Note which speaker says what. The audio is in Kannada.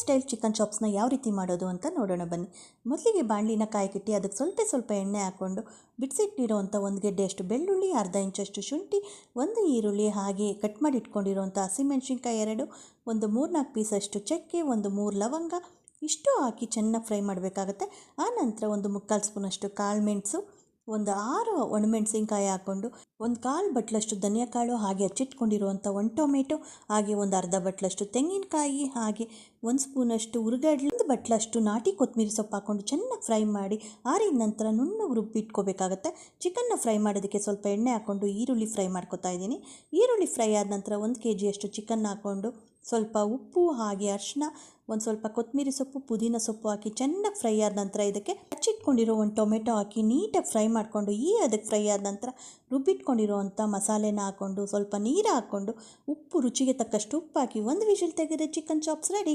Speaker 1: ಸ್ಟೈಲ್ ಚಿಕನ್ ಚಾಪ್ಸ್ನ ಯಾವ ರೀತಿ ಮಾಡೋದು ಅಂತ ನೋಡೋಣ ಬನ್ನಿ. ಮೊದಲಿಗೆ ಬಾಣಲಿನ ಕಾಯ್ಕಿಟ್ಟು ಅದಕ್ಕೆ ಸ್ವಲ್ಪ ಸ್ವಲ್ಪ ಎಣ್ಣೆ ಹಾಕ್ಕೊಂಡು ಬಿಡಿಸಿಟ್ಟಿರೋವಂಥ ಒಂದು ಗೆಡ್ಡೆಯಷ್ಟು ಬೆಳ್ಳುಳ್ಳಿ, ಅರ್ಧ ಇಂಚಷ್ಟು ಶುಂಠಿ, ಒಂದು ಈರುಳ್ಳಿ ಹಾಗೆ ಕಟ್ ಮಾಡಿ ಇಟ್ಕೊಂಡಿರೋವಂಥ ಹಸಿಮೆಣ್ಸಿನ್ಕಾಯಿ ಎರಡು, ಒಂದು ಮೂರ್ನಾಲ್ಕು ಪೀಸಷ್ಟು ಚಕ್ಕೆ, ಒಂದು ಮೂರು ಲವಂಗ ಇಷ್ಟು ಹಾಕಿ ಚೆನ್ನಾಗಿ ಫ್ರೈ ಮಾಡಬೇಕಾಗತ್ತೆ. ಆ ನಂತರ ಒಂದು ಮುಕ್ಕಾಲು ಸ್ಪೂನಷ್ಟು ಕಾಳು ಮೆಣಸು ಒಂದು ಆರು ಒಣಮೆಣಸಿನ್ಕಾಯಿ ಹಾಕ್ಕೊಂಡು ಒಂದು ಕಾಲು ಬಟ್ಲಷ್ಟು ಧನಿಯಾಕಾಳು ಹಾಗೆ ಹಚ್ಚಿಟ್ಕೊಂಡಿರುವಂಥ ಒಂದು ಟೊಮೆಟೊ ಹಾಗೆ ಒಂದು ಅರ್ಧ ಬಟ್ಲಷ್ಟು ತೆಂಗಿನಕಾಯಿ, ಹಾಗೆ ಒಂದು ಸ್ಪೂನಷ್ಟು ಒಂದು ಬಟ್ಲಷ್ಟು ನಾಟಿ ಕೊತ್ತಂಬರಿ ಸೊಪ್ಪು ಹಾಕ್ಕೊಂಡು ಚೆನ್ನಾಗಿ ಫ್ರೈ ಮಾಡಿ ಆರಿದ ನಂತರ ನುಣ್ಣಗೆ ರುಬ್ಬಿಟ್ಕೋಬೇಕಾಗತ್ತೆ ಚಿಕನ್ನ ಫ್ರೈ ಮಾಡೋದಕ್ಕೆ ಸ್ವಲ್ಪ ಎಣ್ಣೆ ಹಾಕ್ಕೊಂಡು ಈರುಳ್ಳಿ ಫ್ರೈ ಮಾಡ್ಕೊತಾ ಇದ್ದೀನಿ. ಈರುಳ್ಳಿ ಫ್ರೈ ಆದ ನಂತರ ಒಂದು ಕೆ ಜಿಯಷ್ಟು ಚಿಕನ್ ಹಾಕ್ಕೊಂಡು ಸ್ವಲ್ಪ ಉಪ್ಪು ಹಾಗೆ ಅರಿಶಿನ ಒಂದು ಸ್ವಲ್ಪ ಕೊತ್ತಂಬರಿ ಸೊಪ್ಪು, ಪುದೀನ ಸೊಪ್ಪು ಹಾಕಿ ಚೆನ್ನಾಗಿ ಫ್ರೈ ಆದ ನಂತರ ಇದಕ್ಕೆ ಹಚ್ಚಿಟ್ಕೊಂಡಿರೋ ಒಂದು ಟೊಮೆಟೊ ಹಾಕಿ ನೀಟಾಗಿ ಫ್ರೈ ಮಾಡಿಕೊಂಡು, ಈ ಅದಕ್ಕೆ ಫ್ರೈ ಆದ ನಂತರ ರುಬ್ಬಿಟ್ಕೊಂಡಿರೋವಂಥ ಮಸಾಲೆನ ಹಾಕ್ಕೊಂಡು ಸ್ವಲ್ಪ ನೀರು ಹಾಕ್ಕೊಂಡು ಉಪ್ಪು ರುಚಿಗೆ ತಕ್ಕಷ್ಟು ಉಪ್ಪು ಹಾಕಿ ಒಂದು ವಿಷಲ್ ತೆಗೆದ್ರೆ ಚಿಕನ್ ಚಾಪ್ಸ್ ರೆಡಿ